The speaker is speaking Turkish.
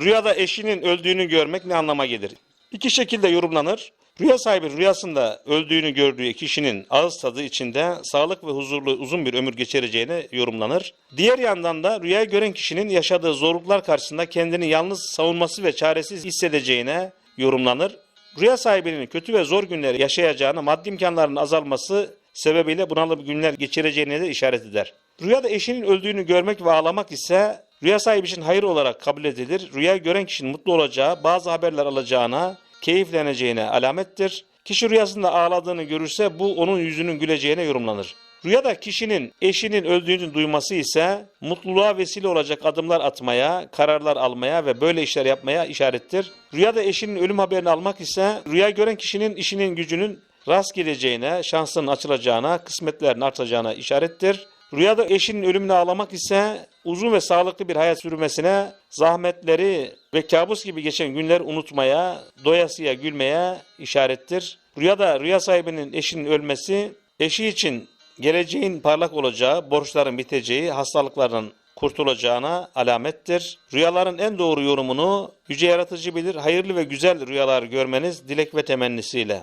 Rüyada eşinin öldüğünü görmek ne anlama gelir? İki şekilde yorumlanır. Rüya sahibi rüyasında öldüğünü gördüğü kişinin ağız tadı içinde sağlık ve huzurlu uzun bir ömür geçireceğine yorumlanır. Diğer yandan da rüyayı gören kişinin yaşadığı zorluklar karşısında kendini yalnız savunması ve çaresiz hissedeceğine yorumlanır. Rüya sahibinin kötü ve zor günler yaşayacağını, maddi imkanlarının azalması sebebiyle bunalım günler geçireceğine de işaret eder. Rüyada eşinin öldüğünü görmek ve ağlamak ise rüya sahibi için hayır olarak kabul edilir. Rüya gören kişinin mutlu olacağı, bazı haberler alacağına, keyifleneceğine alamettir. Kişi rüyasında ağladığını görürse bu onun yüzünün güleceğine yorumlanır. Rüyada kişinin eşinin öldüğünü duyması ise mutluluğa vesile olacak adımlar atmaya, kararlar almaya ve böyle işler yapmaya işarettir. Rüyada eşinin ölüm haberini almak ise rüya gören kişinin işinin gücünün rast geleceğine, şansının açılacağına, kısmetlerin artacağına işarettir. Rüyada eşinin ölümünü ağlamak ise uzun ve sağlıklı bir hayat sürmesine, zahmetleri ve kabus gibi geçen günler unutmaya, doyasıya gülmeye işarettir. Rüyada rüya sahibinin eşinin ölmesi, eşi için geleceğin parlak olacağı, borçların biteceği, hastalıkların kurtulacağına alamettir. Rüyaların en doğru yorumunu Yüce Yaratıcı bilir. Hayırlı ve güzel rüyalar görmeniz dilek ve temennisiyle.